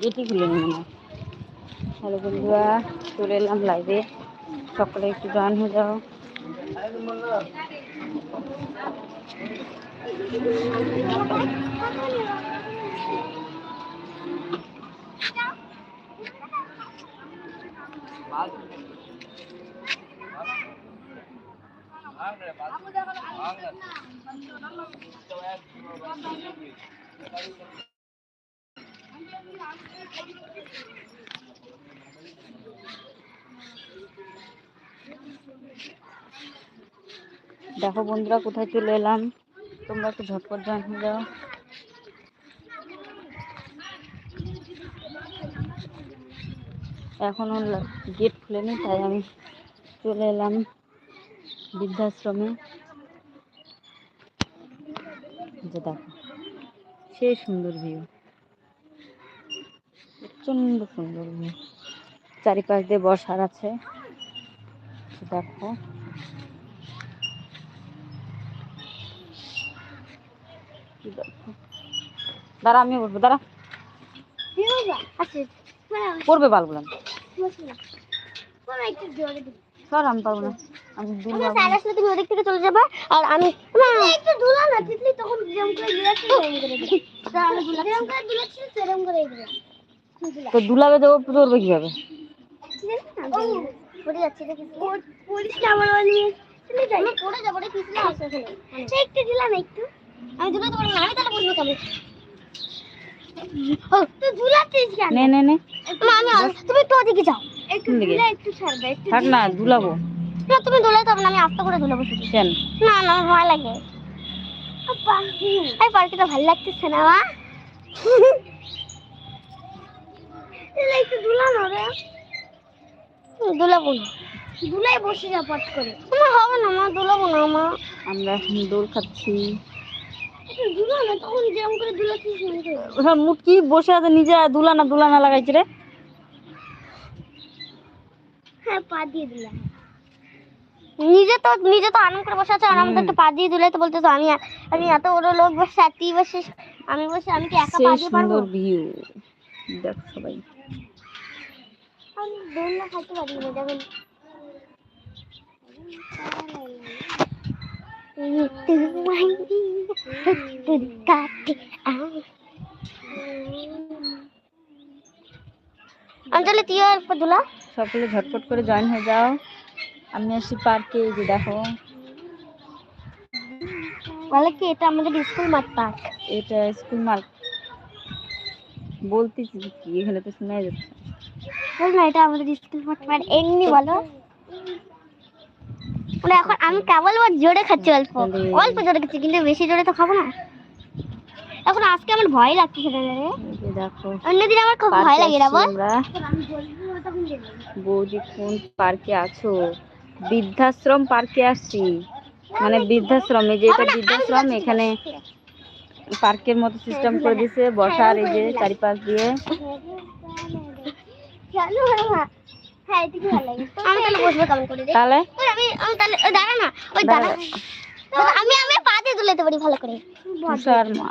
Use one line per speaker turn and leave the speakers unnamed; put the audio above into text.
Getty খুলে নিল না হ্যালো বন্ধুরা চলে এলাম লাইভে সকালে একটু গান হয়ে যাও দেখো বন্ধুরা, কোথায় চলে এলাম? তোমরা একটু ঝটপট জয়েন হয়ে যাও এখনও গেট খুলেনি, তাই আমি চলে এলাম বৃদ্ধাশ্রমে। যে দেখো সেই সুন্দর ভিউ প্রচণ্ড সুন্দর ভিউ চারিপাশ দিয়ে বসার আছে। দেখো কি দেখো দাঁড়া আমি বসবো দাঁড়া। পড়বে বালগুলো। সর আমি পারব না। আমি দুল
তুমি ওদিক থেকে চলে যাবে আর আমি একটু ধুলা না তখন যেরকম করে সেরকম করে সেরকম করে
তো দুলাবে দেবো পড়বে কীভাবে?
পড়ে যাচ্ছে দেখি। পড়িস না আমার বাড়ি চলে যাই পড়ে যাব রে পিছলে আসে একটু দিলাম একটু। আমি পারব না আমি তাহলে বলব কেমন ও তুই কেন?
নে নে নে।
মা, আমি তুমি ওদিকে যাও। একটু
কোন
একটু ছাড়বে একটু
থাক না দুলাবো।
না তুমি দোলাতে হবে না আমি আস্তে করে দুলাবো শুধু।
কেন?
না না আমার ভয় লাগে। এই ভালো লাগতেছে না মা। এলা একটু দুলানো রে। দুলাবো না। দুলাই বসে যা পট করে। আমার হবে না মা দুলাবো না মা।
আমরা এখন দোল খাচ্ছি।
দুলানো
ওসব মুটকি বসে আছে নিজে দুলানা দুলানা লাগাইছে রে?
হ্যাঁ পা দিয়ে দিলাম। নিজে তো নিজে তো আনন্দ করে বসে আছে আর আমাদের তো পা দিয়ে দিলে তো বলতে তো আমি আমি এত বড় লোক বসে তুই বসে আমি বসে আমি কি একা পা দিয়ে পারব?
সুন্দর ভিউ দেখো সবাই।
আমি দোল না খাইতে পারি না দেখুন। অঞ্জলি তুই দুলা।
সকলে ঝটপট করে জয়েন হয়ে যাও। আমি আসি পার্কে এই যে দেখো।
বলে কি এটা আমাদের স্কুল মাঠ পার্ক
এটা স্কুল মার্ক বলতেছি কি এখানে তো শোনা যাচ্ছে
বল না এটা আমাদের স্কুল মাঠ। পার্ক এমনি বলো। মানে এখন আমি কেবল জোরে খাচ্ছি অল্প অল্প জোরে খাচ্ছি কিন্তু বেশি জোরে তো খাব না এখন আজকে আমার ভয় লাগছে
দেখো
অন্যদিন আমার খুব ভয় লাগে না বল
বৌদি কোন পার্কে আছো বৃদ্ধাশ্রম পার্কে আসছি মানে বৃদ্ধাশ্রম এই যে এটা বৃদ্ধাশ্রম এখানে পার্কের মতো সিস্টেম করে দিয়েছে বসার এই যে চারিপাশ দিয়ে
হ্যাঁ এদিকে ভালো লাগে। আমি তাহলে বসবো কেমন করে রে
তাহলে?
আমি আমি তাহলে দাঁড়া না ওই দাঁড়া। আমি আমি পা দিয়ে তুলে পারি ভালো করে।
তুষার মা।